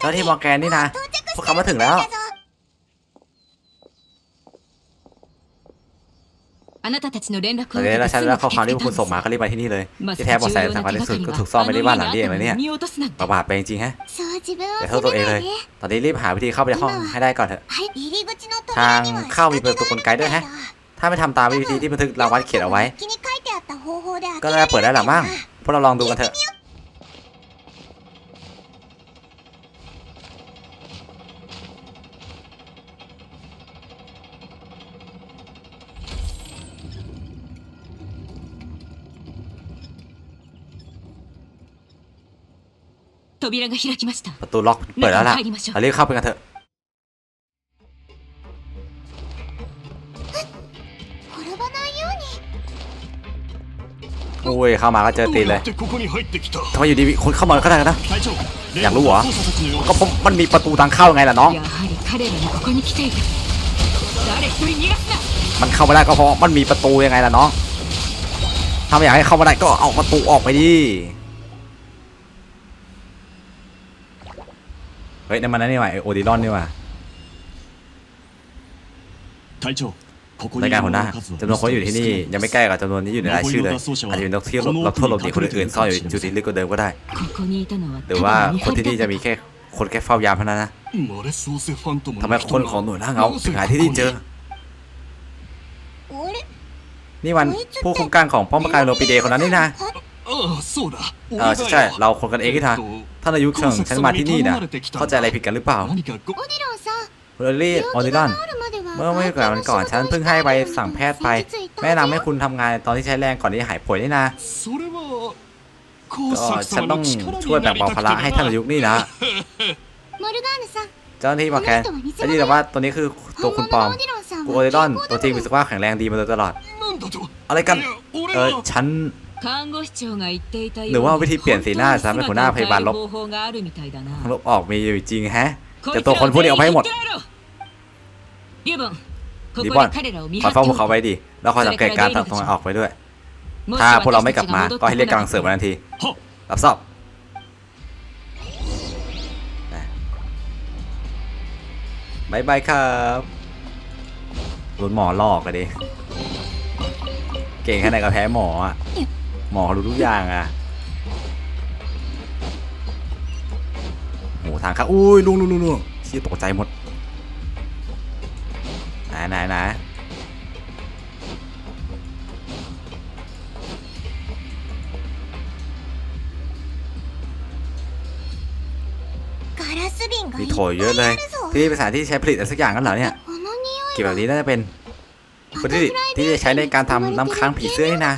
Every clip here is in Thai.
แล้วที่มอร์แกนนี่นะ พวกเขามาถึงแล้ว เดี๋ยวเราช้แล้วข้อความที่คุณส่งมาก็รีบไปที่นี่เลย ที่แท้บอกแสสำคัญที่สุดก็ถูกซ่อนไปในบ้านหลังนี้เองเลยเนี่ยประบาดไปจริงๆฮะแต่โทษตัวเองเลย ตอนนี้รีบหาวิธีเข้าไปในห้องให้ได้ก่อนเถอะ ทางเข้ามีประตูกลไกด้วยฮะ ถ้าไม่ทำตามวิธีที่บันทึกรางวัลเขียนเอาไว้ ก็น่าจะเปิดได้หรือมั้งพวกเราลองดูกันเถอะประตูล็อกเปิดแล้วล่ะเรารีบเข้าไปกันเถอะ อุ้ยเข้ามาก็เจอตีเลยทำไมอยู่ดีคนเข้ามาก็ได้กันนะอยากรู้เหรอก็ผมมันมีประตูทางเข้าไงล่ะน้อง มันเข้าไม่ได้ก็เพราะมันมีประตูยังไงล่ะน้องถ้าไม่อยากให้เข้ามาได้ก็เอาประตูออกไปดิเฮ้ยนั่นมันนี่ว่าโอดิลอนนี่หว่า隊長 ในการหัวหน้าจำนวนคนอยู่ที่นี่ยังไม่ใกล้กับจำนวนที่อยู่ในรายชื่อเลยอาจจะเป็นักเที่ยวนักโทษหลบหนีคนอื่นซ่อนอยู่จุดที่ลึกกว่าเดิมก็ได้หรือว่าคนที่นี่จะมีแค่คนแค่เฝ้ายามเท่านั้นนะทำไมคนของหน่วยล่างเงาถึงหาที่นี่เจอ นี่วันผู้คุมการของป้อมประการโรปิเดคนนั้นนี่นะเออใช่ใช่เราคนกันเองที่ทาท่านอายุเฉิงฉันมาที่นี่นะเข้าใจอะไรผิดกันหรือเปล่าโรลี่ออนิลัน เมื่อไม่กี่วันก่อนฉันเพิ่งให้ใบสั่งแพทย์ไป แม่นำให้คุณทำงานตอนที่ใช้แรงก่อนที่จะหายป่วยนี่นะก็ฉันต้องช่วยแบ่งเบาภาระให้ท่านอายุนี่นะเจ้าหน้าที่มาแกนฉันยืนยันว่าตัวนี้คือตัวคุณปอมกูโอเดอนตัวจริงรู้สึกว่าแข็งแรงดีมาโดยตลอด อะไรกัน เออฉันหรือว่าวิธีเปลี่ยนสีหน้าทำให้หัวหน้าพยาบาลลบลบออกมีอยู่จริงแฮะแต่ตัวคนพูดนี้เอาไปให้หมด リボンこ リ こ ボン で彼らを見 คอ 張 ย って เฝ้าพวก お เขา く ไว้ดี แล้วคอยสังเกตการตรงออกไปด้วย ถ้าพวกเราไม่กลับมา ก็ให้เรียกกำลังเสริมมาทันที は รับทราบบายบายครับโดนหมอหลอกอะดิ เก่งแค่ไหนก็แพ้หมออ่ะ หมอรู้ทุกอย่างอ่ะโหทางครับอุ้ยลุงลุงลุงลุงเชี่ยตกใจหมด เยอะเลยที่นี่เป็นสถานที่ใช้ผลิตอะไรสักอย่างกันเหรอเนี่ยกลิ่นแบบนี้น่าจะเป็นวัตถุดิบที่จะใช้ในการทำน้ำค้างผีเสื้อนี่นะ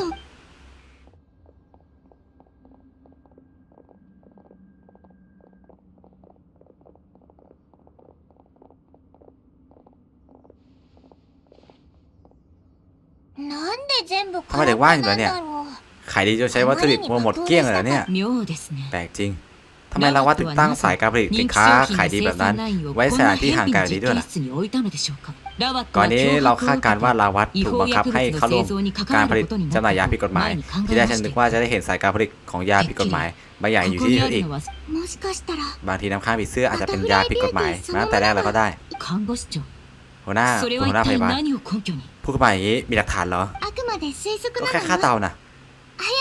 ทำไมเด็ว่างอยู่แล้วเนี่ยขายดีจนใช้วัตถุดิบหมดเกลี้ยงเลยเนี่ยแปลกจริง ทำไมเราว่าถึงตั้งสายการผลิตสินค้าขายดีแบบนั้น ไว้สถานที่ห่างไกลนี้ด้วยล่ะก่อนนี้เราคาดการว่าลาวัตถูกบังคับให้เข้าร่วมการผลิตจำหน่ายยาผิดกฎหมาย ที่ได้ฉันนึกว่าจะได้เห็นสายการผลิตของยาผิดกฎหมายบางอย่างอยู่ที่นี่อีก บางทีน้ำข้างผีเสื้ออาจจะเป็นยาผิดกฎหมายมาตั้งแต่แรกแล้วก็ได้หัวหน้าหัวหน้าพยาบาลพูดมบอย่างนี้มีหลักฐานเหรอก็แค่ฆ่าเตานะ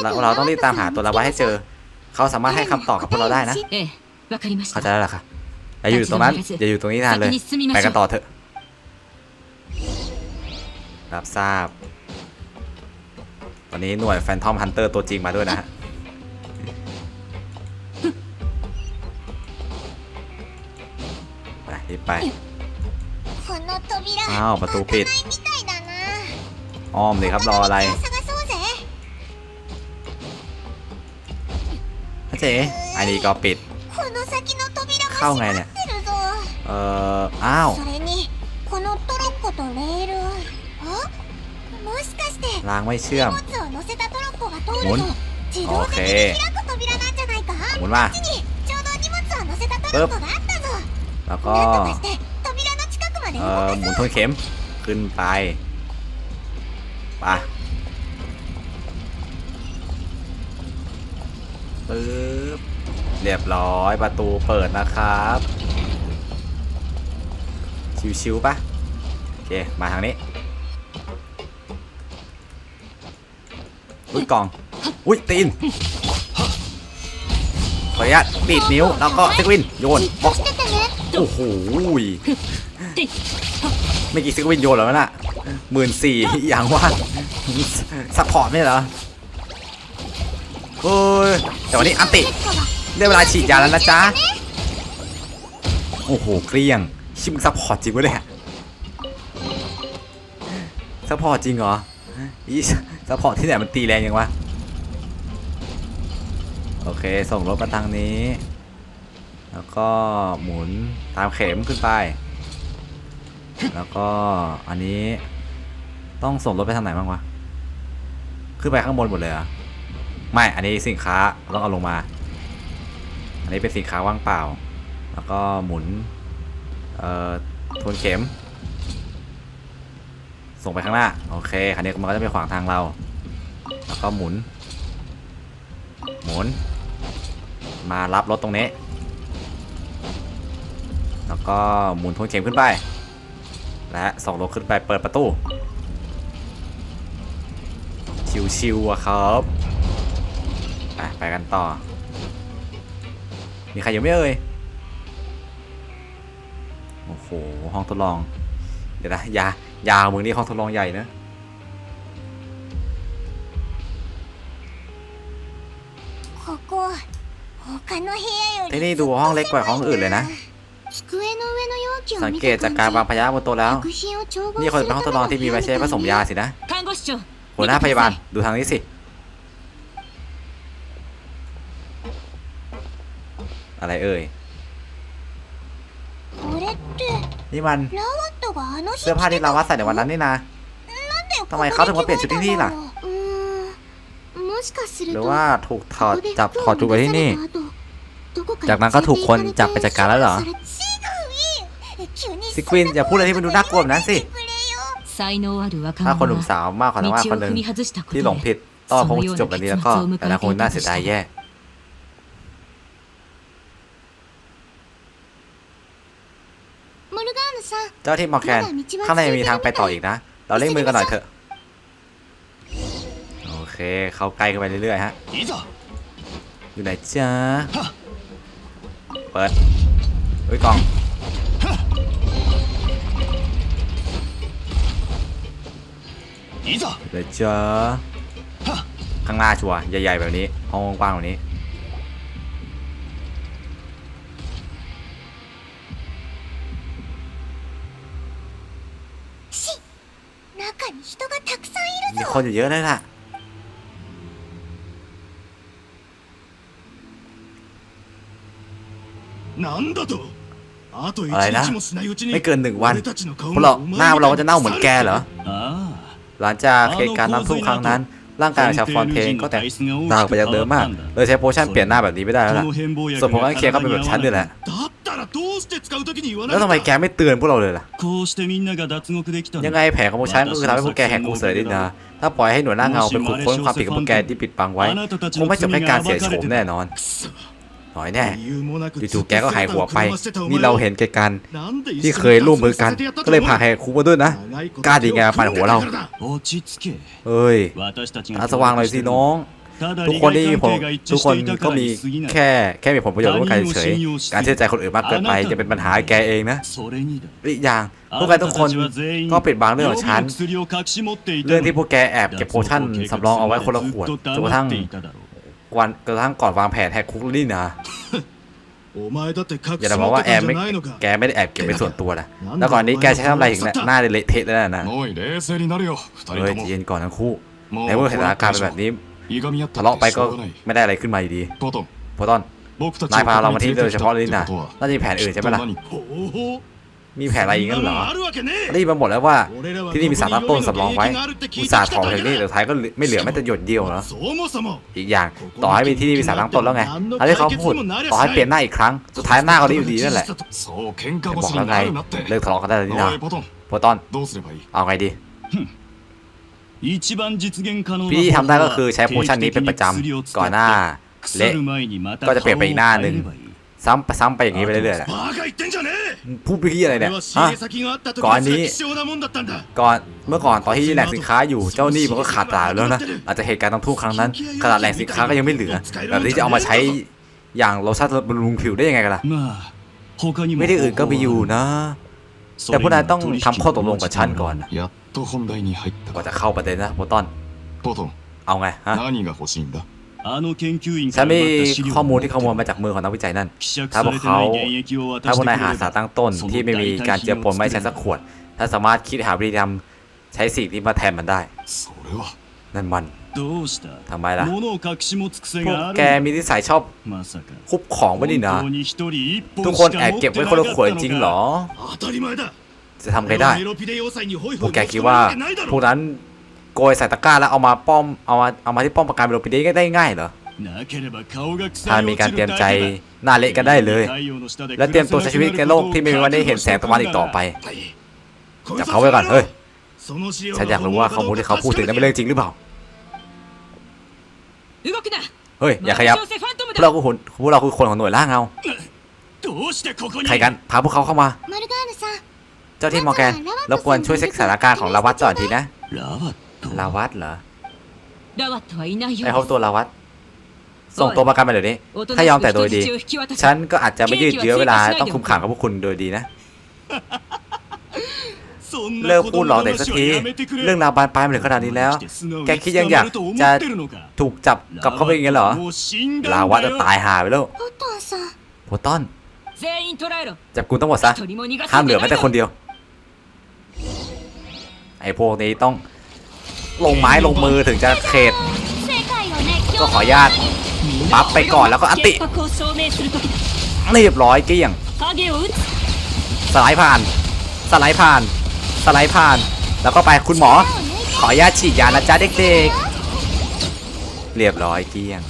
เราเราต้องรีบตามหาตัวลาวัตให้เจอ เขาสามารถให้คำตอบกับพวกเราได้นะ ええわかりまし เข้า た ใจแล้วล่ะค่ะอย่าอยู่ตรงนั้นอย่าอยู่ตรงนี้นานเลย 先に進みま ไป し กัน ょ ต่อ う เถอะ รับทราบ ตอนนี้หน่วยแฟนทอมฮันเตอร์ตัวจริงมาด้วยนะฮะ ไปรีบไป この扉 อ้าวประตูปิด 開かないみたいだな อ้อมเลยครับรออะไร 他の道を探そう เจ๊อันนี้ก็ปิด เข้าไงเนี่ย เอ่อ อ้าวรางไม่เชื่อมหมุนโอเคหมุนว่าปึ๊บแล้วก็เอ่อหมุนทวนเข็มขึ้นไปไปึ๊บ เรียบร้อยประตูเปิดนะครับ ชิวๆปะโอเค มาทางนี้อุ้ยกล่อง อุ้ยตีนขออนุญาตปีดนิ้ว แล้วก็เซกวิน โยนบ็อกซ์โอ้โหไม่กี่เซกวินโยนแล้วน่ะหมื่นสี่อย่างว่าซัพพอร์ตไม่เหรอ โอ้ยแต่วันนี้อันติได้เวลาฉีดยาแล้วนะจ๊ะ โอ้โหเกลี้ยง ชิมซัพพอร์ตจริงวะเนี่ยซัพพอร์ตจริงเหรออีซัพพอร์ตที่ไหนมันตีแรงยังวะ โอเค ส่งรถมาทางนี้ แล้วก็หมุนตามเข็มขึ้นไป แล้วก็อันนี้ต้องส่งรถไปทางไหนบ้างวะ ขึ้นไปข้างบนหมดเลยอะ ไม่อันนี้สินค้าต้องเอาลงมา อันนี้เป็นสินค้าว่างเปล่า แล้วก็หมุนเอ่อทวนเข็ม ส่งไปข้างหน้า โอเคคันนี้มันก็จะไปขวางทางเรา แล้วก็หมุน หมุน มารับรถตรงนี้ แล้วก็หมุนทวนเข็มขึ้นไป และส่งรถขึ้นไปเปิดประตู ชิวๆอะครับ ไปไปกันต่อ มีใครอยู่ไหมเอ่ย โอ้โห ห้องทดลอง เดี๋ยวนะยายาวมึงนี่ห้องทดลองใหญ่นะที่นี่ดูห้องเล็กกว่าห้องอื่นเลยนะ สังเกตจากการวางพยาบนโต๊ะแล้ว นี่คนเป็นห้องทดลองที่มีไว้ใช้ผสมยาสินะหัวหน้าพยาบาลดูทางนี้สิ อะไรเอ่ยนี่มันเสื้อผ้าที่เราวัใส่ในวันนั้นนี่นะทำไมเขาถึงมาเปลี่ยนชุดที่นี่ล่ะหรือว่าถูกถอดจับถอดจุกไปที่นี่ จากนั้นก็ถูกคนจับไปจัดการแล้วเหรอซิควินอย่าพูดอะไรที่มันดูน่ากลัวนะสิถ้าคนหนุ่มสาวมากกว่าทั้งว่าคนหนึ่งที่หลงผิดต้องคงจบแบบนี้แล้วก็แต่ละคนน่าเสียดายแย่ เจ้าที่มอร์แกนข้างในมีทางไปต่ออีกนะ เราเล่นมือกันหน่อยเถอะ โอเค เข้าใกล้กันไปเรื่อยๆฮะ อยู่ไหนจ้าเปิดอุ้ยกอง เลยจ้าข้างหน้าชัวใหญ่ๆแบบนี้ห้องกว้างๆแบบนี้ มี ぞ คนอยู่เยอะเลยล่ะ なんだとあと一あれな日もしないうちに ไม่เกินหนึ่งวัน 俺たちの顔 พวกเรา がお前み หน้า たい เราก็จะเน่าเหมือนแกเหรอ あ หลังจากเหตุการณ์น้ำท่วมครั้งนั้น ร่างกายของชาวฟอนเทนก็แตกต่างไปจากเดิมมาก เลยใช้โพชั่นเปลี่ยนหน้าแบบนี้ไม่ได้ あ แล้ว こ ล่ะ の変貌薬 ส่วนผมก็เคลียร์ก็เป็นแบบฉันนี่แหละ แล้วทำไมแกไม่เตือนพวกเราเลยล่ะ ยังไงแผลของพวกฉันก็คือทำให้พวกแกแหกคุกเสยได้นะ ถ้าปล่อยให้หน่วยหน้าเงาเป็นขุดค้นความผิดของพวกแกที่ปิดบังไว้ คงไม่จบในการเสียโฉมแน่นอนหน่อยแน่จู่ๆแกก็หายหัวไป นี่เราเห็นแกกัน ที่เคยร่วมมือกัน ก็เลยพาแหกคุกมาด้วยนะ กล้าดีไงปั่นหัวเรา เอ้ยตาสว่างหน่อยสิน้อง ทุกคนที่มีผมทุกคนก็มีแค่แค่มีผลประโยชน์ร่วใครเฉยการเชื่อใจคนอื่นมากเกินไปจะเป็นปัญหาแกเองนะอีกอย่างพวกแกทุกคนก็ปิดบังเรื่องของฉันเรื่องที่พวกแกแอบเก็บโพชั่นสำรองเอาไว้คนละขวดจนกระทั่งกวันกระทั่งก่อนวางแผนแหกคุกนี่นะอย่าบอกว่าแอบไม่แกไม่ได้แอบเก็บเป็นส่วนตัวนะแล้วก่อนนี้แกใช้ทำอะไรถึงหน้าเละเทะแล้วนะเฮ้ยเย็นก่อนทั้งคู่ในเมื่อสถานการณ์แบบนี้ ทะเลาะไปก็ไม่ได้อะไรขึ้นมาอยู่ดีโพตอนนายพาเรามาที่โดยเฉพาะเลยนะน่าจะมีแผนอื่นใช่ไหมล่ะมีแผนอะไรอีกงั้นเหรอได้มาหมดแล้วว่า ที่นี่มีสารตั้งต้นสำรองไว้อุตสาห์ถอนถึงนี่แต่ท้ายก็ไม่เหลือแม้แต่หยดเดียวเหรออีกอย่างต่อให้มีที่นี่มีสารตั้งต้นแล้วไงเอะไรเขาพูดต่อให้เปลี่ยนหน้าอีกครั้งสุดท้ายหน้าเขาดีอยู่ดีนั่นแหละบอกแล้วไงเลิกทะเลาะกันได้แล้วนี่นะโพตอนเอาไงดี พี่ทำได้ก็คือใช้โพชันนี้เป็นประจำก่อนหน้าและก็จะเปลี่ยนไปอีกหน้าหนึ่งซ้ำไปซ้ำไปอย่างนี้ไปเรื่อยๆแหละพูดไปที่อะไรเนี่ยฮะก่อนนี้ ก่อนเมื่อก่อนตอนที่แหล่งสินค้าอยู่เจ้านี่มันก็ขาดตลาดแล้วนะอาจจะเหตุการณ์ต้องท่วมครั้งนั้นขนาดแหล่งสินค้าก็ยังไม่เหลือแบบนี้จะเอามาใช้อย่างโลชั่นบำรุงผิวได้ยังไงกันล่ะไม่ได้อื่นก็ไปอยู่นะ แต่พวกนายต้องทำข้อตกลงกับฉันก่อนนะ と本題に入った กว่าจะเข้าประเด็นนะโปรตอน ポトン เอาไงฮะ 何が欲しいんだあの研究員 ฉั か น ら มี 奪った資料 ข้อมูลที่ขโมยมาจากมือของนักวิจัยนั่น 希釈されてない原液を渡 ถ้า し พว て ก く นาย れ หา れ สาร ば ตั้งต้น その ที่ไม่มีการเจือปนไม่ใช้สักขวด ถ้าสามารถคิดหาวิธีทำใช้สิ่งที่มาแทนมันได้ それは นั่นมัน どうした ทำไมล่ะ 物を隠し持つ癖 พวก がある แกมีนิสัยชอบ まさか คุบของไม่ดีนะ 本当に一人一本 ทุกคน しか แอบ 持っ เก็บ て ไว้ な คน か ละ っ ขวด た จริง の เหรอ か当たり前だ จะทำใครได้ พวกแกคิดว่าพวกนั้นโกยใส่ตะกร้าแล้วเอามาป้อมเอามาเอามาที่ป้อมประการเมโลปิเดสได้ง่ายเหรอถ้ามีการเตรียมใจหน้าเละกันได้เลย และเตรียมตัวใช้ชีวิตในโลกที่ไม่มีวันได้เห็นแสงตะวันอีกต่อไปจับเขาไว้ก่อนเฮ้ยฉันอยากรู้ว่าข้อมูลที่เขาพูดถึงนั้นเป็นเรื่องจริงหรือเปล่าเฮ้ยอย่าขยับพวกเราคือคนพวกเราคือคนของหน่วยล่างเงาใครกันพาพวกเขาเข้ามา จ้าที่มอร์แกนรบกวนช่วยเช็คสถานการณ์ของลาวัตก่อนทีนะลาวัตเหรอไอ้เขาตัวลาวัตส่งตัวประกันไปเดี๋ยวนี้ ถ้ายอมแต่โดยดี ฉันก็อาจจะไม่ยืดเยื้อเวลาต้องคุมขังกับพวกคุณโดยดีนะ เลิกพูดหลอกเด็กสักที เรื่องราวบานปลายมาถึงขนาดนี้แล้ว แกคิดยังอยากจะถูกจับกับเขาไปอย่างเงี้เหรอ ลาวัตจะตายหาไปแล้วโพตอนจับกูต้องหมดซะ ห้ามเหลือแม้แต่คนเดียว ไอ้พวกนี้ต้องลงไม้ลงมือถึงจะเขต ก็ขออนุญาตปั๊บไปก่อนแล้วก็อติเรียบร้อยเกี้ยง สไลด์ผ่าน สไลด์ผ่าน สไลด์ผ่าน แล้วก็ไปคุณหมอ ขออนุญาตฉีดยานะจ๊ะเด็กๆ เรียบร้อยเกี้ยง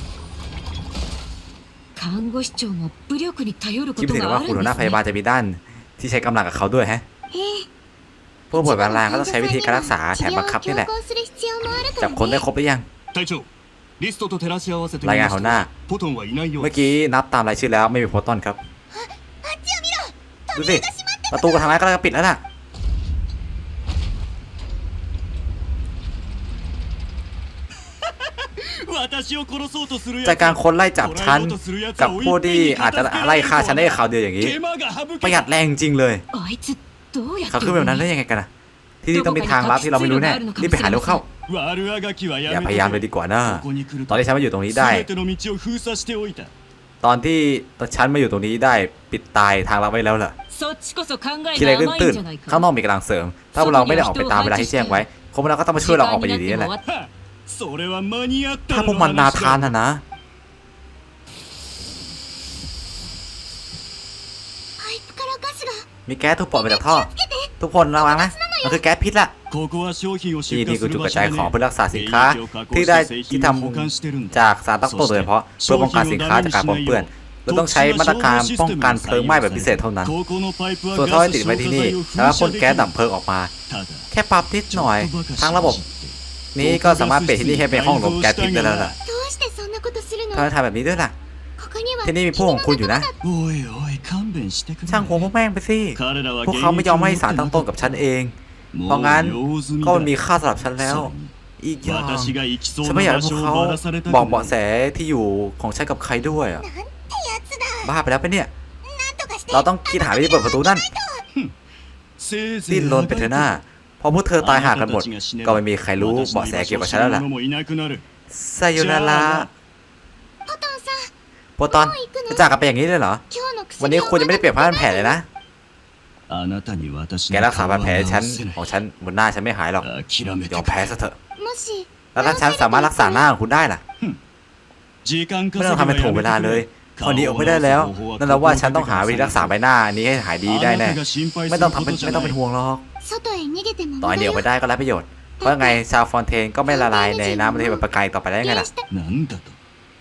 คิดไม่ถึงว่าคุณหัวหน้าพยาบาลจะมีด้านที่ใช้กำลังกับเขาด้วยฮะ ผู้ป่วยบางรายก็ต้องใช้วิธีการรักษาแถมบังคับนี่แหละ จับคนได้ครบหรือยัง รายงานหัวหน้า เมื่อกี้นับตามรายชื่อแล้วไม่มีโพตอนครับ ดูสิ ประตูกระทางนั้นก็เลยปิดแล้วน่ะจากการคนไล่จับฉัน กับผู้ที่อาจจะไล่ฆ่าฉันได้ข่าวเดียวอย่างนี้ ประหยัดแรงจริงเลย เขาขึ้นแบบนั้นได้ยังไงกันนะที่นี่ต้องมีทางลับที่เราไม่รู้แน่รีบไปหาเร็วเข้า อย่าพยายามเลยดีกว่านะ ตอนที่ฉันมาอยู่ตรงนี้ได้ ตอนที่ตอนฉันมาอยู่ตรงนี้ได้ปิดตายทางลับไว้แล้วเหรอคิดอะไรตื้นๆข้างนอกมีกำลังเสริม ถ้าพวกเราไม่ได้ออกไปตามเวลาที่แจ้งไว้คนพวกเราก็ต้องมาช่วยเราออกไปอยู่ดีนั่นแหละถ้าพวกมันนาทานนะนะ มีแก๊สถูกปล่อยมาจากท่อ ทุกคนระวังนะ มันคือแก๊สพิษล่ะ ที่นี่คือจุดกระจายของเพื่อรักษาสินค้า ที่ได้ที่ทำจากสารตั้งต้นโดยเฉพาะเพื่อป้องกันสินค้าจากการปนเปื้อนเราต้องใช้มาตรการป้องกันเพลิงไหม้แบบพิเศษเท่านั้น ส่วนท่อที่ติดไว้ที่นี่แล้วพ่นแก๊สดับเพลิงออกมา แค่ปรับนิดหน่อยทั้งระบบ นี้ก็สามารถเปลี่ยนที่นี่ให้เป็นห้องหลบแก๊สพิษได้แล้วล่ะทำไมทำแบบนี้ด้วยล่ะ ที่นี่มีพวกของคุณอยู่นะ ช่างหัวพวกแม่งไปสิ พวกเขาไม่ยอมให้สารตั้งต้นกับฉันเอง เพราะงั้นก็มันมีค่าสำหรับฉันแล้ว อีกอย่างฉันไม่อยากให้พวกเขาบอกเบาะแสที่อยู่ของฉันกับใครด้วยบ้าไปแล้วไปเนี่ย เราต้องคิดหาวิธีเปิดประตูนั่นดิ้นรนไปเถอะหน้าพอพวกเธอตายห่ากันหมด ก็ไม่มีใครรู้เบาะแสเกี่ยวกับฉันแล้วล่ะไซโยนาระ โปรตอนจะจากกันไปอย่างนี้เลยเหรอ วันนี้คุณจะไม่ได้เปลี่ยนผ้าพันแผลเลยนะแกรักษาบาดแผลฉันของฉันบนหน้าฉันไม่หายหรอกอย่าแพ้ซะเถอะ แล้วถ้าฉันสามารถรักษาหน้าของคุณได้ล่ะไม่ต้องทำเป็นถ่วงเวลาเลยตอนนี้ออกไม่ได้แล้วนั่นแล้วว่าฉันต้องหาวิธีรักษาใบหน้าอันนี้ให้หายดีได้แน่ไม่ต้องทำเป็นไม่ต้องเป็นห่วงหรอกต่อยเดียวไปได้ก็รับประโยชน์เพราะไงชาวฟอนเทนก็ไม่ละลายในน้ำทะเลแบบประกายต่อไปได้ไงล่ะ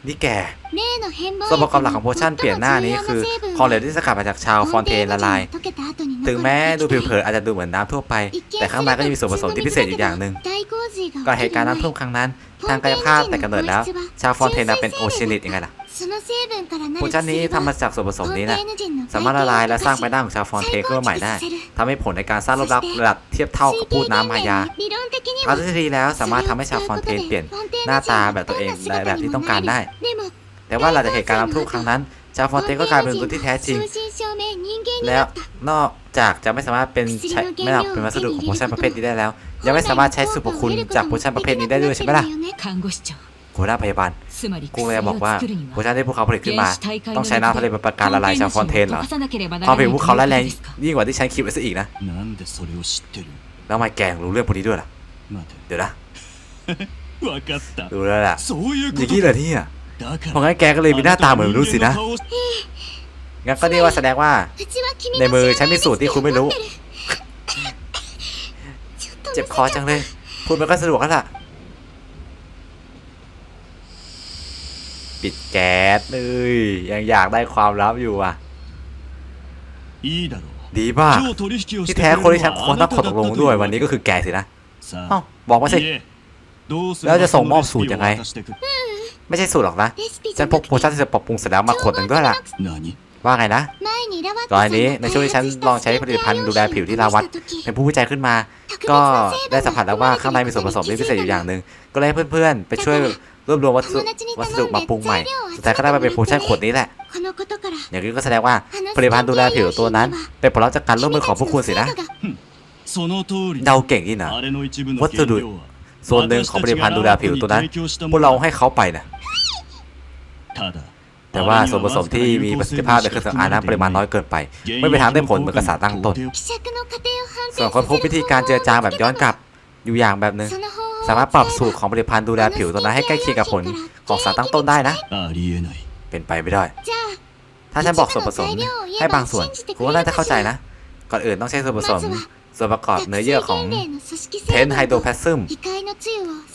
นี่แกส่วนประวอบหลักของโพชั่นเปลี่ยนหน้านี้คือคอเลตที่สกัดมาจากชาวฟอนเทนละลาย ถึงแม้ดูผิวเผินอาจจะดูเหมือนน้ำทั่วไป แต่ข้างในก็จะมีส่วนผสมที่พิเศษอยู่อย่างหนึ่งก่อนเหตุการณ์น้ำท่วมครั้งนั้น ทางกายภาพแต่กำเนิดแล้ว ชาวฟอนเทนเป็นโอเชียนิตยังไงล่ะ ปุชั่นนี้ทำมาจากส่วนผสมนี้นะสามารถละลายและสร้างไปหน้าของชาวฟอนเทเกอร์ใหม่ได้ทำให้ผลในการสร้างรูปลักษณ์ระดับเทียบเท่ากับพูดน้ำพายาทางทฤษฎีแล้วสามารถทำให้ชาวฟอนเทนเปลี่ยนหน้าตาแบบตัวเองแบบที่ต้องการได้ แต่ว่าหลังจากเหตุการณ์นำทุกครั้งนั้น ชาวฟอนเทนก็กลายเป็นตัวที่แท้จริง แล้วนอกจากจะไม่สามารถเป็นใช้ไม่หลักเป็นวัสดุของโพชั่นประเภทนี้ได้แล้ว ยังไม่สามารถใช้สุภคุณจากโพชั่นประเภทนี้ได้ด้วยใช่ไหมล่ะ หัวหน้าพยาบาลกูเลยบอกว่าโคชานได้วกเขาผลิตขึ้นมา ต้องใช้น้ำทะเลเป็นประการละลายชาวฟอนเทนเหรอความเป็นวกเขาแรงยิ่งกว่าที่ใช้คิดว้ซะอีกนะ แล้วมาแกงรู้เรื่องพวกนี้ด้วยล่ะ เดี๋ยวนะรู้แล้วล่ะอย่างนี้เหรที่อะเพราะงั้นแกก็เลยมีหน้าตาเหมือนรู้สินะ งั้นก็นี่ว่าแสดงว่า ในมือฉันมีสูตรที่คุณไม่รู้ เจ็บคอจังเลย พูดมันก็สะดวกแล้วล่ะ ปิดแก๊สเลยยังอยากได้ความลับอยู่อ่ะ いいだろう ดีป่ะ 今日取引をし ที่ てく แท้ れ คน る ที่ฉัน の คว は ร あ ต้อ なん た ขอ だ ต っ กลง た ด้วย と วันนี้ก็คือแกสินะ さ เอ้า あ บอกมาสิ いえどうすれ แล้ว ば จะส่ง そ มอบ のレシ สูตร ピ ยั を งไง 渡してく ไม่ใช่สูตรหรอกนะ レシピじ ฉั ゃ น な พ く ก て โพชั่นที่จะปรับปรุงเสร็จแล้วมาขวดหนึ่งด้วยล่ะ 何 ว่าไงนะ 前にラワッ ก่อน ト อัน さん นี้ が ในช่วงที่ฉันลองใช้ผลิตภัณฑ์ดูแลผิวที่ราวัดเป็นผู้วิจัยขึ้นมา ก็ได้สัมผัสแล้วว่าข้างในมีส่วนผสมที่พิเศษอยู่อย่างหนึ่งก็เลยให้เพื่อนๆ ไปช่วย รวบรวมวัสดุมาปรุงใหม่สุดท้ายก็ได้มาเป็นโพชั่นขวดนี้แหละอย่างนี้ก็แสดงว่าผลิตภัณฑ์ดูแลผิวตัวนั้น เป็นผลลัพธ์จากการร่วมมือของพวกคุณสินะเดาเก่งที่นะวัสดุส่วนหนึ่งของผลิตภัณฑ์ดูแลผิวตัวนั้น พวกเราให้เขาไปนะแต่ว่าส่วนผสมที่มีประสิทธิภาพในเครื่องสำอางนั้นปริมาณน้อยเกินไป ไม่ไปทางได้ผลเหมือนกระสาตั้งต้นส่วนคนพบวิธีการเจรจาแบบย้อนกลับอยู่อย่างแบบนึง สามารถปรับสูตรของผลิตภัณฑ์ดูแลผิวตัวนั้นให้ใกล้เคียงกับผลของสารตั้งต้นได้นะ เป็นไปไม่ได้ ถ้าฉันบอกส่วนผสมให้บางส่วนคุณก็น่าจะเข้าใจนะ ก่อนอื่นต้องใช้ส่วนผสม ส่วนประกอบเนื้อเยื่อของเทนไฮโดรแพซึม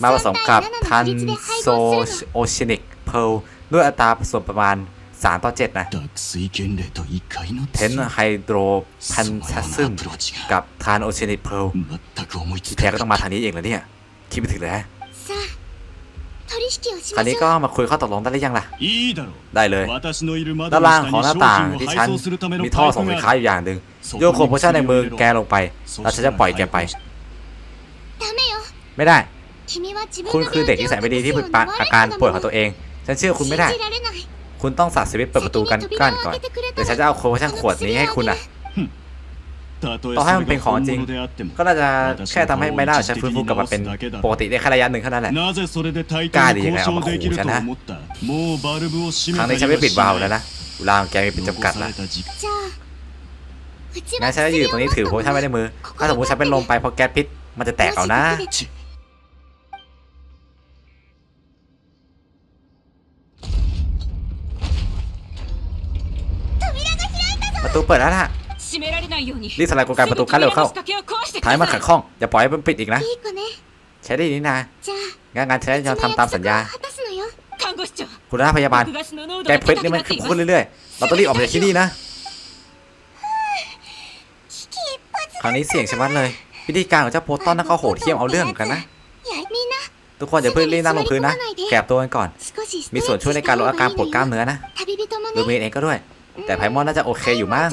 มาผสมกับทันโซโอชินิกเพลด้วยอัตราส่วนประมาณ3ต่อ7นะเทนไฮโดรพันซัซึมกับทันโอเชนิกเพลแท้ก็ต้องมาทางนี้เองแล้วเนี่ย คิดไปถึงแล้วคราวนี้ก็มาคุยข้อตกลงได้หรือยังล่ะ ได้เลย ด้านล่างของหน้าต่างที่ฉันมีท่อส่งสินค้าอยู่อย่างหนึ่งโยกโคโพชั่นในมือแกลงไป แล้วฉันจะปล่อยแกไป ไม่ได้ คุณคือเด็กที่แสนไม่ดีที่มีอาการป่วยของตัวเอง ฉันเชื่อคุณไม่ได้ คุณต้องสัตว์ชีวิตเปิดประตูกันกั้นก่อนเดี๋ยวฉันจะเอาโคโพชั่นขวดนี้ให้คุณอะ ต่อให้มันเป็นของจริง ก็น่าจะแค่ทำให้ใบหน้าฉัฟื้นฟูกลับมาเป็นปกติได้แค่ระยะหนึ่งเท่านั้นแหละกล้าดียังไงเอามาขู่ฉันนะครั้งนี้ฉันไม่ปิดวาล์วแล้วนะเวลาของแกมีเป็นจำกัดละงั้นฉันจะอยู่ตรงนี้ถือโพชั่นไว้ในมือ ถ้าสมมติฉันเป็นลมไปเพราะแก๊สพิษมันจะแตกเอานะประตูเปิดแล้วล่ะ รีบสลายกลไกประตูขั้นเร็วเข้าถ้ายมาขัดข้อง อย่าปล่อยให้มันปิดอีกนะ ใช้ได้นี่นะงานงานใช้จะทำตามสัญญา คุณน้าพยาบาล แกเพชรนี่มันขึ้นเรื่อยๆ เราต้องรีบออกจากที่นี่นะ คราวนี้เสี่ยงชะมัดเลยพิธีการของเจ้าโพตอนนั่นก็โหดเที่ยมเอาเรื่องกันนะทุกคนอย่าเพิ่งรีบนั่งลงพื้นนะ แกบตัวกันก่อน มีส่วนช่วยในการลดอาการปวดกล้ามเนื้อนะดูเมนเองก็ด้วย แต่ไพมอนน่าจะโอเคอยู่มาก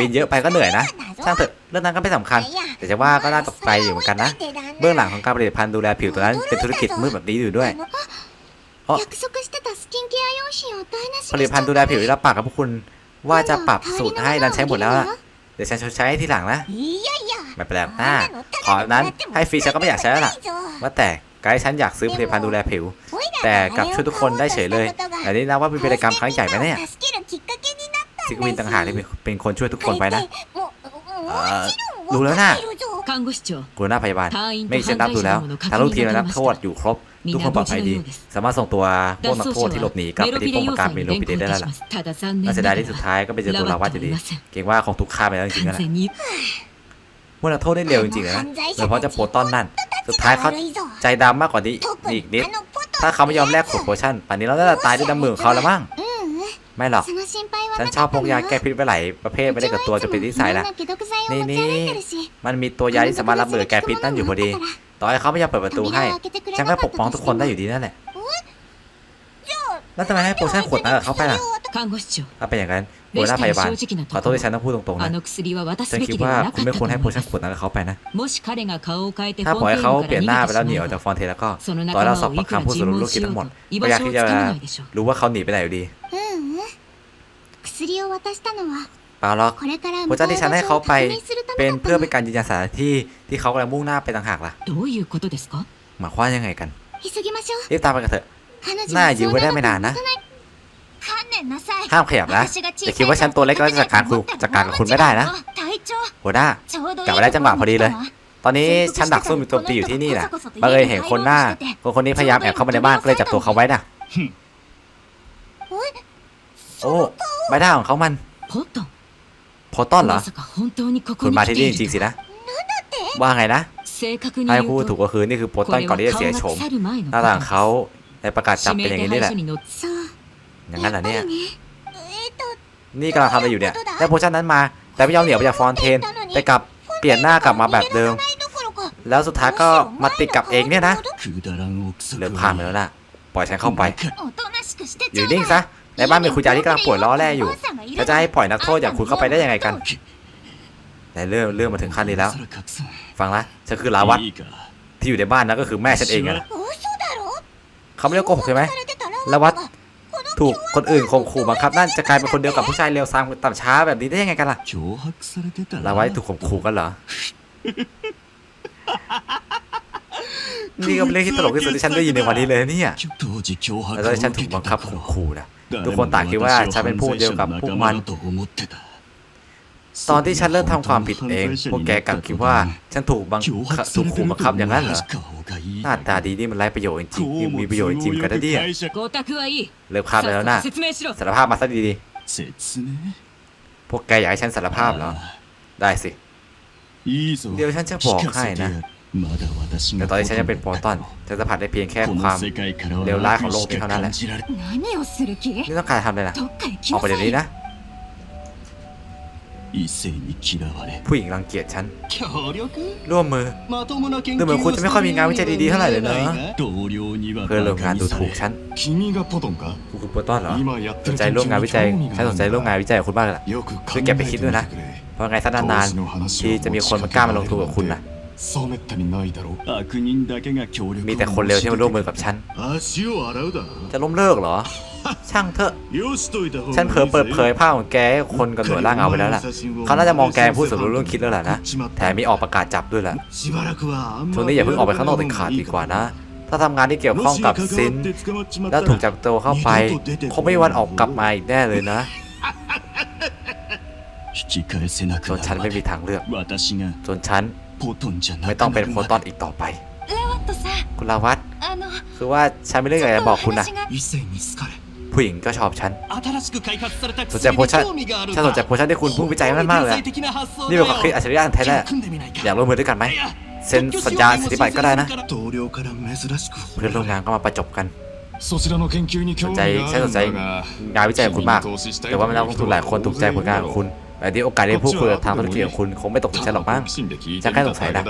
บินเยอะไปก็เหนื่อยนะ ช่างเถอะเรื่องนั้นก็ไม่สำคัญ แต่จะว่าก็น่าตกใจอยู่เหมือนกันนะ เบื้องหลังของการผลิตภัณฑ์ดูแลผิวตัวนั้นเป็นธุรกิจมืดแบบนี้อยู่ด้วยผลิตภัณฑ์ดูแลผิวที่รับปากกับพวกคุณ ว่าจะปรับสูตรให้ดันใช้หมดแล้วล่ะเดี๋ยวฉันชดใช้ที่หลังนะไม่เป็นไรหน้าขอนั้นให้ฟรีฉันก็ไม่อยากใช้แล้วล่ะว่าแต่ไกด์ฉันอยากซื้อผลิตภัณฑ์ดูแลผิว แต่กับช่วยทุกคนได้เฉยเลยอันนี้นะว่าเป็นกิจกรรมครั้งใหญ่ไหมเนี่ย ซิกวินต่างหากที่เป็นคนช่วยทุกคนไปนะเอ่อรู้แล้วนะหัวหน้าพยาบาล ไม่เช่นรับดูแล้วทางลูกทีมแล้วกโทษอยู่ครบ ทุกคนปลอดภัยดี สามารถส่งตัวพวกนักโทษที่หลบหนีกลับไปที่ป้อมการเมโลปิเดได้แล้วล่ะน่าเสียดายที่สุดท้ายก็ไปเจอตัวลาวัตอจดี เก่งว่าของทุกข้าไปแล้วจริงๆนะพวกนักโทษได้เร็วจริงๆนะโดยเฉพาะจะโปรตอนนั่น สุดท้ายเขาใจดำมากกว่านี้อีกนิด ถ้าเขาไม่ยอมแลกขวดโพชั่นป่านนี้เราน่าจะตายด้วยน้ำมือของเขาแล้วมั้ง ไม่หรอก ฉันชอบพกยาแก้พิษไปหลายประเภทไม่ได้กับตัวจะเป็นที่ใสัยนะนี่นี่มันมีตัวยาที่สามารถรับมือแก้พิษนั่นอยู่พอดี ต่อให้เขาไม่ยอมเปิดประตูให้ ฉันก็ปกป้องทุกคนได้อยู่ดีนั่นแหละ แล้วทำไมให้โปรชั่นขวดนั้นกับเขาไปล่ะถ้าเป็นอย่างนั้นหัวหน้าพยาบาลขอโทษที่ฉันต้องพูดตรงๆนะฉันคิดว่าคุณไม่ควรให้โพชั่นขวดนั้นกับเขาไปนะ ถ้าปล่อยเขาเปลี่ยนหน้าไปแล้วหนีออกจากฟอนเทนแล้วก็ตอนเราสอบปากคำผู้สรุปลูกคิดทั้งหมดพยายามที่จะรู้ว่าเขาหนีไปไหนอยู่ดี 薬を渡したのは เปล่าหรอก これから โพ 向か ชั่น う ที่ฉัน 場 ให้ 所 เขา を ไป 確認するた เป็ め น だった เพื่อ の เป็นการยืนยันสถานที่ที่เขากำลังมุ่งหน้าไปต่างหากล่ะ どういうことですか หมายความยังไงกัน 急ぎましょう รีบตามไปกันเถอะ 彼女 น่า は อยู่ そう ไว้ได้ 長く ไม่นาน 持 นะ たない観念なさい ห้ามขยับนะ 私が小 อย่า さ คิด い ว่าฉันตัวเล็กแล้วจะจัดการคุณจัดการกับคุณไม่ได้นะ 隊長 หัวหน้า ちょうどいい กลับมาได้จังหวะพอดีเลย ところに来たわ ตอนนี้ฉันดักซุ่มอยู่โจมตีอยู่ที่นี่นะบังเอิญเห็นคนหน้า คนคนนี้พยายามแอบเข้ามาในบ้านก็เลยจับตัวเขาไว้น่ะ โอ้ ใบหน้าของเขามันพอต้อนเหรอคุณมาที่นี่จริงสินะ ว่าไงนะถ้าคู่ถูกก็คือนี่คือโปต้อนก่อนที่จะเสียโฉมหน้าต่างเขาในประกาศจับเป็นอย่างนี้นี่แหละอย่างนั้นเหรอเนี่ยนี่กำลังทำอะไรอยู่เนี่ยได้โพชั่นนั้นมา แต่ไม่ยอมเหนียวไปจากฟอนเทนแต่กลับเปลี่ยนหน้ากลับมาแบบเดิม แล้วสุดท้ายก็มาติดกับเองเนี่ยนะเลือผ่านไปแล้วล่ะปล่อยฉันเข้าไปอยู่นิ่งซะ ในบ้านมีคุณยายที่กำลังป่วยล้อแร่อยู่จะให้ปล่อยนักโทษอย่างคุณเข้าไปได้ยังไงกันแต่เรื่องเรื่องมาถึงขั้นนี้แล้ว ฟังนะเธอคือลาวัตที่อยู่ในบ้านนะก็คือแม่ฉันเองนะเขาไม่ได้โกหกใช่ไหมลาวัตถูกคนอื่นข่มขู่บังคับนั่นจะกลายเป็นคนเดียวกับผู้ชายเลวซามต่ำช้าแบบนี้ได้ยังไงกันล่ะลาวัตถูกข่มขู่กันเหรอนี่ก็เป็นเรื่องที่ตลกที่สุดที่ฉันได้ยินในวันนี้เลยเนี่ยแล้วฉันถูกบังคับข่มขู่นะ ทุกคนต่างคิดว่าฉันเป็นผู้เดียวกับพวกมัน ตอนที่ฉันเริ่มทำความผิดเอง พวกแกกลับคิดว่า ฉันถูกบังถูกขู่บังคับอย่างนั้นเหรอ หน้าตาดีนี่มันไร้ประโยชน์จริงมีประโยชน์จริงกันนะเนี่เลิกภาพแล้วนะสารภาพมาซะดีๆพวกแกอยากให้ฉันสารภาพเหรอ ได้สิ เดี๋ยวฉันจะบอกให้นะ แต่ตอนนี้ฉันยังเป็นโปรตอนจะสัมผัสได้เพียงแค่ความเลวร้ายของโลกนี้เท่านั้นแหละนี่ต้องการทำเลยนะออกไปเดี๋ยวนี้นะผู้หญิงรังเกียจฉัน ร่วมมือดูเหมือนคุณจะไม่ค่อยมีงานวิจัยดีๆเท่าไหร่เลยเนอะเพื่อนร่วมงานดูถูกฉันคุณคือโปรตอนเหรอสนใจร่วมงานวิจัยฉันสนใจร่วมงานวิจัยคุณมากเลยล่ะช่วยเก็บไปคิดด้วยนะเพราะไงสักนานๆที่จะมีคนมากล้ามาลงทุนกับคุณนะ そうめったにないだろう悪人だけが協力を มีแต่คนเลวที่มาร่วมมือกับฉัน 足を洗うだ จะล้มเลิกเหรอ ช่างเถอะ よしといた方がいいぜ ฉันเผลอเปิดเผยภาพของแกให้คนกับหน่วยล่างเงาไปแล้วล่ะ เขาน่าจะมองแกเป็นผู้สมรู้ร่วมคิดแล้วล่ะนะ แถมมีออกประกาศจับด้วยล่ะ しばらくはあんま ช่วงนี้อย่าเพิ่งออกไปข้างนอกเด็ดขาดดีกว่านะ ถ้าทำงานที่เกี่ยวข้องกับซิน แล้วถูกจับตัวเข้าไป คงไม่มีวันออกกลับมาอีกแน่เลยนะ 引き返せなく จนฉันไม่มีทางเลือก 私が จนฉัน ポトンじゃな ไม่ต้องเป็นโพตอนอีกต่อไป คุณลาวัตคือว่าฉันไม่เรื่องอะไรบอกคุณนะผู้หญิงก็ชอบฉันสนใจโพชั่นฉันสนใจโพชั่นที่คุณผู้วิจัยมันมากเลย นี่เป็นความคิดอัจฉริยะแท้แน่อยากร่วมมือด้วยกันไหมเซ็นสัญญาสิทธิบัตรก็ได้นะ เพื่อนร่วมงานก็มาประจบกันสนใจฉันสนใจงานวิจัยของคุณมาก แต่ว่ามันนักลงทุนหลายคนถูกใจผลงานของคุณ แต่ี้โอกาสได้พูดคุยกับทางธุรกิจของคุณคงไม่ตกถึงฉันหรอกมั้งฉันแค่สงสัยนะ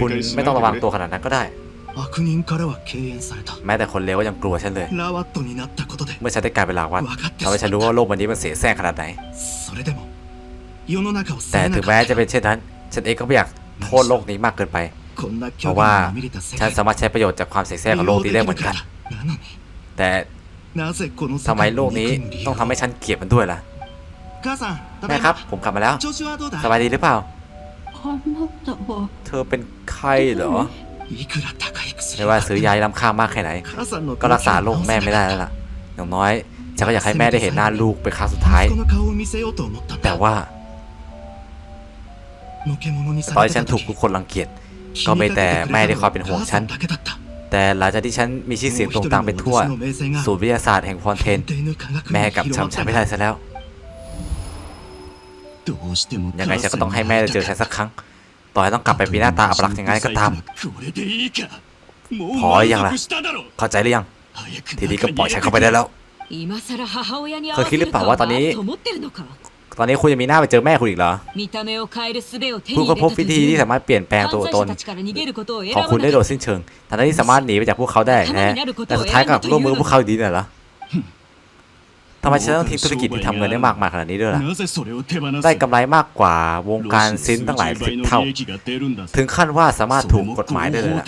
คุณไม่ต้องระวังตัวขนาดนั้นก็ได้ แม้แต่คนเลวก็ยังกลัวฉันเลย เมื่อฉันได้กลายเป็นลาวัตทำให้ฉันรู้ว่าโลกวันนี้มันเสียแซงขนาดไหน แต่ถึงแม้จะเป็นเช่นนั้น ฉันเองก็ไม่อยากโทษโลกนี้มากเกินไป เพราะว่าฉันสามารถใช้ประโยชน์จากความเสียแซงของโลกนี้ได้เหมือนกัน แต่ทำไมโลกนี้ต้องทำให้ฉันเกลียดมันด้วยล่ะ แม่ครับ ผมกลับมาแล้ว สบายดีหรือเปล่า เธอเป็นไข้เหรอไม่ว่าซื้อยาลำค่ามากแค่ไหน ก็รักษาโรคแม่ไม่ได้แล้วล่ะ อย่างน้อยฉันก็อยากให้แม่ได้เห็นหน้าลูกเป็นครั้งสุดท้าย แต่ว่าตอนฉันถูกทุกคนรังเกียจ ก็ไม่แต่แม่ได้คอยเป็นห่วงฉัน แต่หลังจากที่ฉันมีชื่อเสียงตรงตังไปทั่ว ศูนย์วิทยาศาสตร์แห่งฟอนเทน แม่กับชำฉันไม่ได้ซะแล้ว ยังไงฉันก็ต้องให้แม่ได้เจอฉันสักครั้ง ต่อให้ต้องกลับไปปีหน้าตาอับลักอย่างไรก็ตาม พอหรือยังล่ะ เข้าใจหรือยัง ทีนี้ก็ปล่อยฉันเข้าไปได้แล้วเธอคิดหรือเปล่าว่าตอนนี้ ตอนนี้คุณจะมีหน้าไปเจอแม่คุณอีกเหรอ คุณก็พบวิธีที่สามารถเปลี่ยนแปลงตัวตน ของคุณได้โดยสิ้นเชิงแต่ที่สามารถหนีไปจากพวกเขาได้แต่สุดท้ายกับร่วมมือพวกเขาดีน่ะเหรอ ทำไมฉันต้องทิ้งธุรกิจที่ทำเงินได้มากมายขนาดนี้ด้วยล่ะ ได้กำไรมากกว่าวงการซินตั้งหลายสิบเท่า ถึงขั้นว่าสามารถถูกกฎหมายได้เลยล่ะ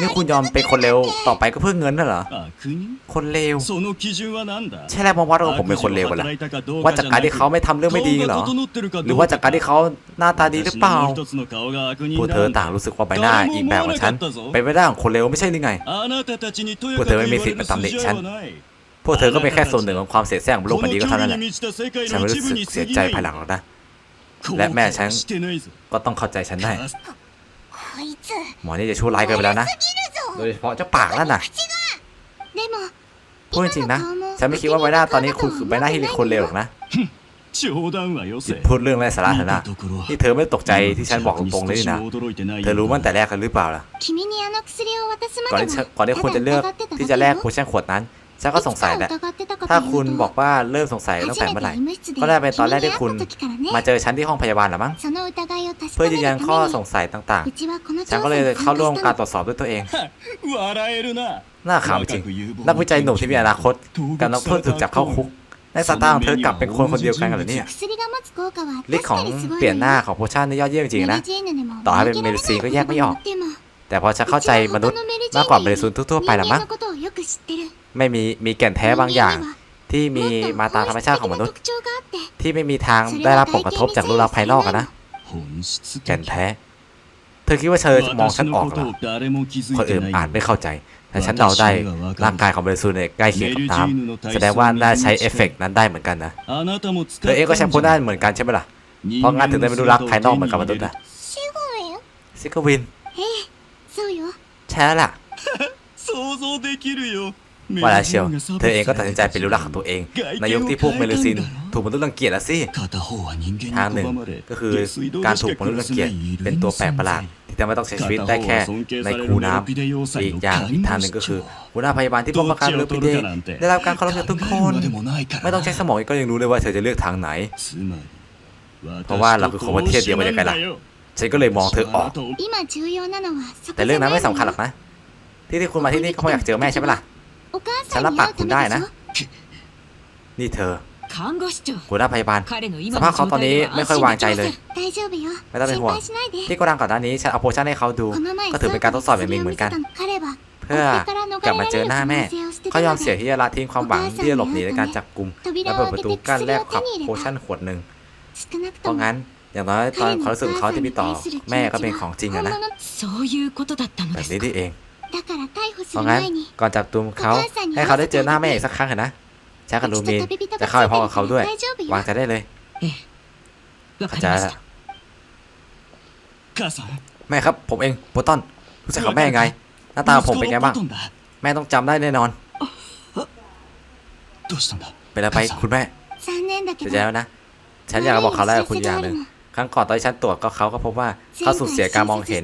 นี่คุณยอมเป็นคนเลวต่อไปก็เพื่อเงินน่ะเหรอ คนเลวใช่แล้วมาวัดว่าผมเป็นคนเลวกันละว่าจากการที่เขาไม่ทำเรื่องไม่ดีหรอ หรือว่าจากการที่เขาหน้าตาดีหรือเปล่าพวกเธอต่างรู้สึกว่าใบหน้าอีกแบบของฉันเป็นใบหน้ของคนเลวไม่ใช่หรือไงพวกเธอไม่มีสิทธิ์มาตำหนิฉัน พวกเธอก็เป็นแค่ส่วนหนึ่งของความเสียแซงของโลกใบนี้ก็เท่านั้นแหละฉันไม่รู้สึกเสียใจภายหลังหรอกนะและแม่ฉันก็ต้องเข้าใจฉันได้หมอนี่จะชั่วร้ายเกินไปแล้วนะ โดยเฉพาะเจ้าปากนั่นน่ะพูดจริงนะ ฉันไม่คิดว่าใบหน้าตอนนี้คุณคือใบหน้าที่คนเลวหรอกนะพูดเรื่องไร้สาระเถอะนะที่เธอไม่ตกใจที่ฉันบอกตรงๆเลยนะ เธอรู้มั้นแต่แรกกันหรือเปล่าล่ะ ก่อนที่ก่อนที่คุณจะเลือกที่จะแลกโพชั่นขวดนั้น ฉันก็สงสัยแหละถ้าคุณบอกว่าเริ่มสงสัยตั้งแต่เมื่อไหร่ ก็ได้เป็นตอนแรกที่คุณมาเจอฉันที่ห้องพยาบาลหรือมั้ง เพื่อยืนยันข้อสงสัยต่างๆ ฉันก็เลยเข้าร่วมการตรวจสอบด้วยตัวเองน่าขำจริง นักวิจัยหนุ่มที่มีอนาคตกับนักโทษถูกจับเข้าคุกในสตางค์เธอกลับเป็นคนคนเดียวกันกันเหรอเนี่ยฤทธิ์ของเปลี่ยนหน้าของโพชั่นนี่ยอดเยี่ยมจริงนะ ต่อให้เป็นเมดิซีก็แยกไม่ออก แต่พอฉันเข้าใจมนุษย์มากกว่าเมดิซูนทั่วๆไปหรือมั้ง ไม่มีมีแก่นแท้บางอย่าง ที่มีมาตามธรรมชาติของมนุษย์ ที่ไม่มีทางได้รับผลกระทบจากรูปลักษณ์ภายนอกอะนะแก่นแท้ เธอคิดว่าเธอมองฉันออกหรอคนอื่นอ่านไม่เข้าใจแต่ฉันเดาได้ร่างกายของเบรซูเนี่ยใกล้เคียงกับตาม แสดงว่าได้ใช้เอฟเฟกนั้นได้เหมือนกันนะเธอเองก็ใช้พวกนั้เหมือนกันใช่ไหมล่ะเพราะงานถึงได้ไม่ดูรักภายนอกเหมือนกับมนุษย์นะซิกวินใช่แล้วล่ะ ว่าแล้วเชียว เธอเองก็ตัดสินใจเป็นลูกหลักของตัวเอง ในยุคที่พวกเมลูซิน ถูกมนุษย์รังเกียจล้วสิ ทางหนึ่งก็คือการถูกมนุษย์รังเกียจเป็นตัวแปลกประหลาดที่ทำให้ต้องใช้ชีวิตได้แค่ในคูน้ำอีกอย่างอีกทางหนึ่งก็คือหัวหน้าพยาบาลที่ป้องกันเลือกพิเดได้รับการเคารพจากทุกคน ไม่ต้องใช้สมองก็ยังรู้เลยว่าเธอจะเลือกทางไหน เพราะว่าเราคือของประเทศเดียวมาจากกันล่ะฉันก็เลยมองเธอออก แต่เรื่องนั้นไม่สำคัญหรอกนะ ที่ที่คุณมาที่นี่ก็เพราะอยากเจอแม่ใช่ไหมล่ะ ฉันรับปากคุณได้นะ นี่เธอหัวหน้าพยาบาล สภาพเขาตอนนี้ไม่ค่อยวางใจเลย ไม่ต้องเป็นห่วง ที่โกดังก่อนหน้านี้ฉันเอาโพชั่นให้เขาดู ก็ถือเป็นการทดสอบอย่างหนึ่งเหมือนกัน เพื่อกลับมาเจอหน้าแม่ เขายอมเสียที่จะละทิ้งความหวังที่จะหลบหนีในการจับกลุ่ม และเปิดประตูกั้นแลกขับโพชั่นขวดหนึ่ง เพราะงั้นอย่างน้อยตอนความรู้สึกเขาที่มีต่อ แม่ก็เป็นของจริงอะนะแบบนี้ที่เอง เพราะงั้นก่อนจับตุมเขาให้เขาได้เจอหน้าแม่อีกสักครั้งเถอะนะชากับลูมินจะเข้าไปพร้อมกับเขาด้วย วางใจได้เลยเข้าใจแล้วแม่ครับ ผมเองโปตันรู้จักกับแม่ยังไง หน้าตาผมเป็นไงบ้าง แม่ต้องจำได้แน่นอนเป็นอะไรไปคุณแม่เสียใจแล้วนะ ฉันอยากบอกเขาแล้วคุณอย่างหนึ่งครั้งก่อนตอนที่ฉันตรวจก็เขาก็พบว่าเขาสูญเสียการมองเห็น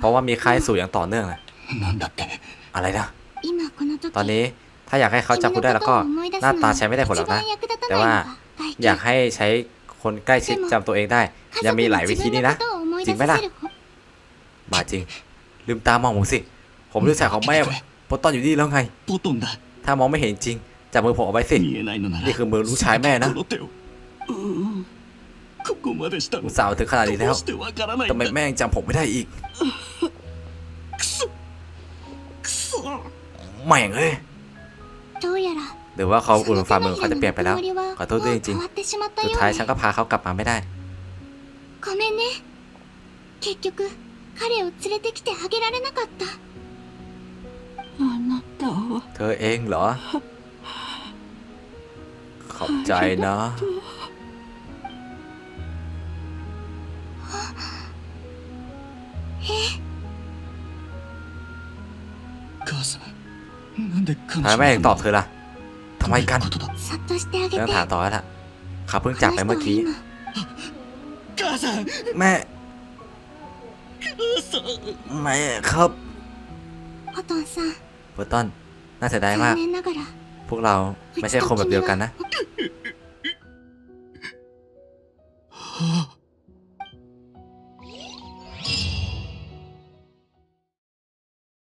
เพราะว่ามีไข้สูงอย่างต่อเนื่องเลย なんだって อะไรนะ 今この時 ตอนนี้ถ้าอยากให้เขาจำคุณได้แล้วก็หน้าตาใช้ไม่ได้ผลหรอกนะ แต่ว่าอยากให้ใช้คนใกล้ชิดจำตัวเองได้ ยังมีหลายวิธีนี่นะ จริงไหมล่ะ มาจริง ลืมตามองผมสิ ผมรู้จักของแม่โปรตอนอยู่นี่แล้วไง ポトンだ ถ้ามองไม่เห็นจริงจับมือผมเอาไว้สิ 見えないのならนี่คือมือลูกชายแม่นะ この手をうーんここまでした อุตส่าห์มาถึงขนาดนี้ ど แล้ว うしてわからないん ทำไม だ แม่ยังจำผมไม่ได้อีก くそ แม่งเอ้ย どうやら หรือว่าเขาอุ่นฝ่ามือเขาจะเปลี่ยนไปแล้ว ขอโทษด้วยจริง 変わってしまった ๆ สุ よ ด う ท้าย ね ฉันก็พาเขากลับมาไม่ได้ ごめんね結局彼を連れてきてあげられなかったあなたは เธอเองเหรอ ขอบใจนะ 母さんなんで彼 ทำไมแม่ถึงตอบเธอล่ะทำไมกันแล้วถามต่อแล้วล่ะเขาเพิ่งจับไปเมื่อกี้ แม่ แม่ครับปอตอนซตอนน่าเสียดายมาก พวกเราไม่ใช่คนแบบเดียวกันนะ